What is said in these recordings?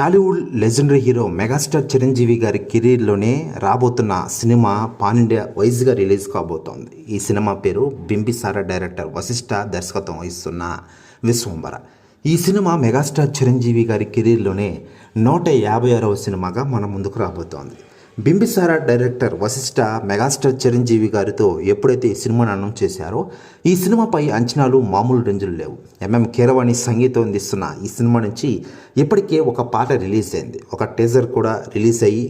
Tollywood legendary hero megastar Chiranjeevi గారి కెరీర్లోనే రాబోతున్న సినిమా పాన్ ఇండియా వైజ్గా రిలీజ్ కాబోతోంది. ఈ సినిమా పేరు బింబిసార డైరెక్టర్ వశిష్ఠ దర్శకత్వం వహిస్తున్న విశ్వంబర ఈ సినిమా మెగాస్టార్ చిరంజీవి గారి కెరీర్లోనే నూట యాభై ఆరవ సినిమాగా మన ముందుకు రాబోతోంది. బింబిసార డైరెక్టర్ వశిష్ఠ మెగాస్టార్ చిరంజీవి గారితో ఎప్పుడైతే ఈ సినిమాను అనౌన్స్ చేశారో ఈ సినిమాపై అంచనాలు మామూలు రేంజులు లేవు. ఎంఎం కీరవాణి సంగీతం అందిస్తున్న ఈ సినిమా నుంచి ఇప్పటికే ఒక పాట రిలీజ్ అయింది. ఒక టీజర్ కూడా రిలీజ్ అయ్యి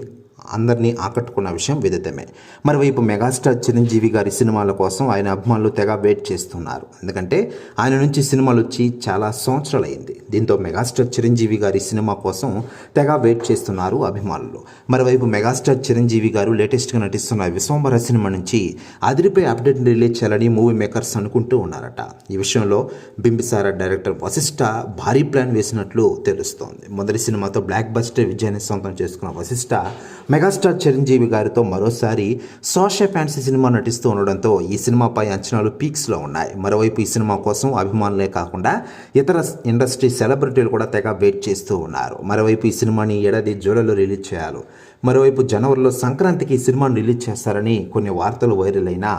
అందరినీ ఆకట్టుకున్న విషయం విదితమే. మరోవైపు మెగాస్టార్ చిరంజీవి గారి సినిమాల కోసం ఆయన అభిమానులు తెగ వెయిట్ చేస్తున్నారు. ఎందుకంటే ఆయన నుంచి సినిమాలు వచ్చి చాలా సంవత్సరాలు అయింది దీంతో మెగాస్టార్ చిరంజీవి గారి సినిమా కోసం తెగ వెయిట్ చేస్తున్నారు అభిమానులు. మరోవైపు మెగాస్టార్ చిరంజీవి గారు లేటెస్ట్గా నటిస్తున్న విశ్వంబర సినిమా నుంచి అదిరిపై అప్డేట్ రిలీజ్ చేయాలని మూవీ మేకర్స్ అనుకుంటూ ఉన్నారట. ఈ విషయంలో బింబిసార డైరెక్టర్ వశిష్ఠ భారీ ప్లాన్ వేసినట్లు తెలుస్తోంది. మొదటి సినిమాతో బ్లాక్ బస్టర్ విజయాన్ని సొంతం చేసుకున్న వశిష్ఠ మెగాస్టార్ చిరంజీవి గారితో మరోసారి సోషల్ ఫ్యాన్సీ సినిమా నటిస్తూ ఉండడంతో ఈ సినిమాపై అంచనాలు పీక్స్లో ఉన్నాయి. మరోవైపు ఈ సినిమా కోసం అభిమానులే కాకుండా ఇతర ఇండస్ట్రీస్ సెలబ్రిటీలు కూడా తెగ వెయిట్ చేస్తూ ఉన్నారు. మరోవైపు ఈ సినిమాని ఏడాది జూలైలో రిలీజ్ చేయాలి. మరోవైపు జనవరిలో సంక్రాంతికి ఈ సినిమాను రిలీజ్ చేస్తారని కొన్ని వార్తలు వైరల్ అయినా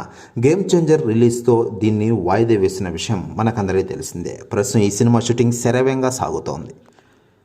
గేమ్ చేంజర్ రిలీజ్తో దీన్ని వాయిదా వేసిన విషయం మనకందరికీ తెలిసిందే. ప్రస్తుతం ఈ సినిమా షూటింగ్ శరవేగంగా సాగుతోంది.